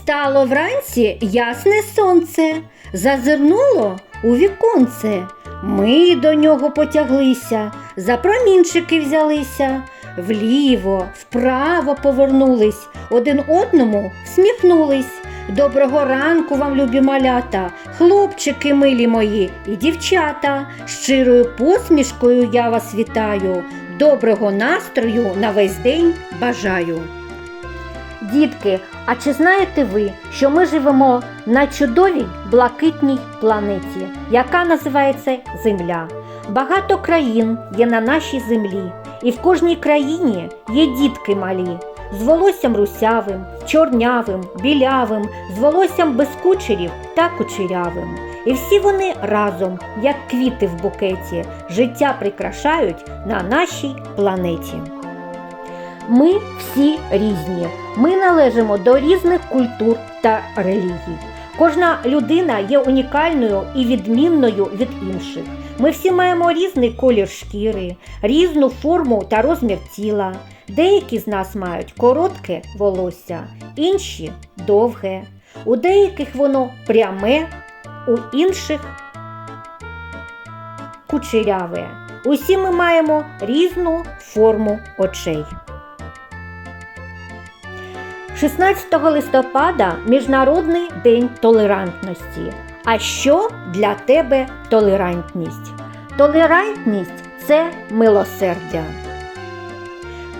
Встало вранці ясне сонце, зазирнуло у віконце. Ми до нього потяглися, за промінчики взялися, вліво, вправо повернулись, один одному всміхнулись. Доброго ранку вам, любі малята, хлопчики милі мої і дівчата. Щирою посмішкою я вас вітаю. Доброго настрою на весь день бажаю. Дітки, а чи знаєте ви, що ми живемо на чудовій блакитній планеті, яка називається Земля? Багато країн є на нашій землі, і в кожній країні є дітки малі, з волоссям русявим, чорнявим, білявим, з волоссям без кучерів та кучерявим. І всі вони разом, як квіти в букеті, життя прикрашають на нашій планеті. Ми всі різні. Ми належимо до різних культур та релігій. Кожна людина є унікальною і відмінною від інших. Ми всі маємо різний колір шкіри, різну форму та розмір тіла. Деякі з нас мають коротке волосся, інші довге. У деяких воно пряме, у інших кучеряве. Усі ми маємо різну форму очей. 16 листопада Міжнародний день толерантності. А що для тебе толерантність? Толерантність це милосердя.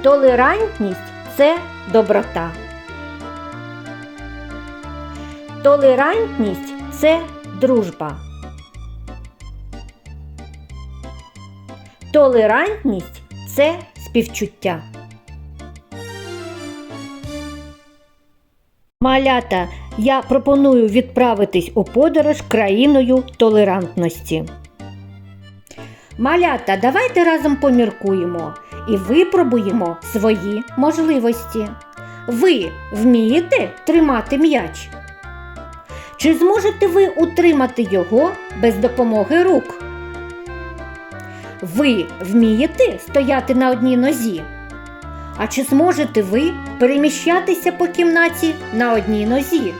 Толерантність це доброта. Толерантність це дружба. Толерантність це співчуття. Малята, я пропоную відправитись у подорож країною толерантності. Малята, давайте разом поміркуємо і випробуємо свої можливості. Ви вмієте тримати м'яч? Чи зможете ви утримати його без допомоги рук? Ви вмієте стояти на одній нозі? А чи зможете ви переміщатися по кімнаті на одній нозі?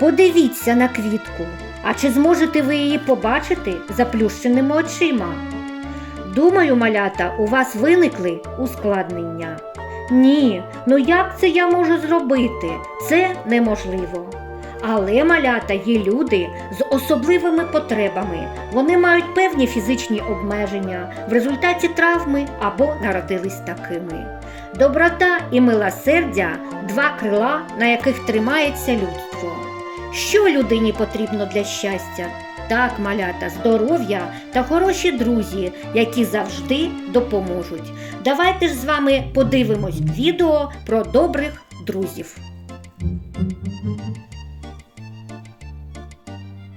Подивіться на квітку. А чи зможете ви її побачити заплющеними очима? Думаю, малята, у вас виникли ускладнення. Ні, ну як це я можу зробити? Це неможливо. Але малята є люди з особливими потребами. Вони мають певні фізичні обмеження в результаті травми або народились такими. Доброта і милосердя два крила, на яких тримається людство. Що людині потрібно для щастя? Так, малята, здоров'я та хороші друзі, які завжди допоможуть. Давайте ж з вами подивимось відео про добрих друзів.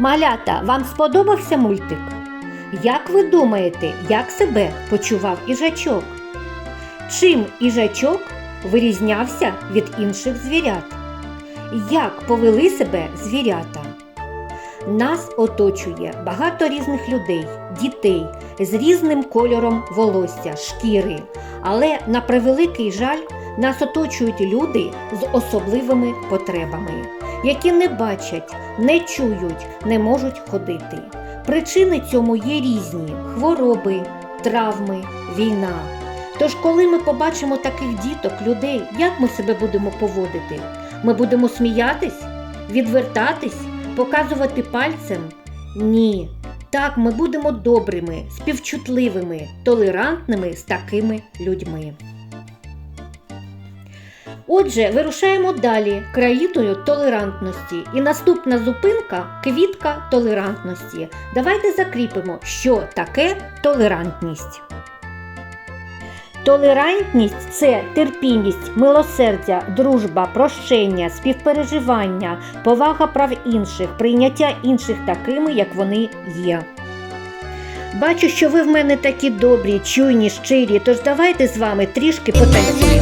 Малята, вам сподобався мультик? Як ви думаєте, як себе почував їжачок? Чим їжачок вирізнявся від інших звірят? Як повели себе звірята? Нас оточує багато різних людей, дітей з різним кольором волосся, шкіри. Але на превеликий жаль нас оточують люди з особливими потребами, які не бачать, не чують, не можуть ходити. Причини цьому є різні: хвороби, травми, війна. Тож, коли ми побачимо таких діток, людей, як ми себе будемо поводити? Ми будемо сміятись, відвертатись, показувати пальцем? Ні. Так, ми будемо добрими, співчутливими, толерантними з такими людьми. Отже, вирушаємо далі країною толерантності. І наступна зупинка квітка толерантності. Давайте закріпимо, що таке толерантність. Толерантність це терпімість, милосердя, дружба, прощення, співпереживання, повага прав інших, прийняття інших такими, як вони є. Бачу, що ви в мене такі добрі, чуйні, щирі, тож давайте з вами трішки потанцюємо.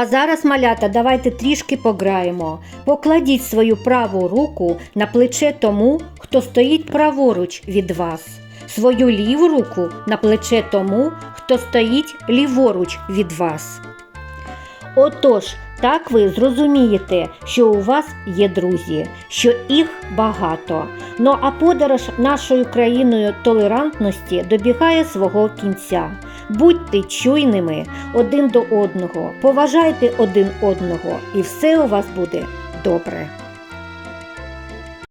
А зараз, малята, давайте трішки пограємо. Покладіть свою праву руку на плече тому, хто стоїть праворуч від вас. Свою ліву руку на плече тому, хто стоїть ліворуч від вас. Отож, так ви зрозумієте, що у вас є друзі, що їх багато. Ну а подорож нашою країною толерантності добігає свого кінця. Будьте чуйними один до одного, поважайте один одного, і все у вас буде добре.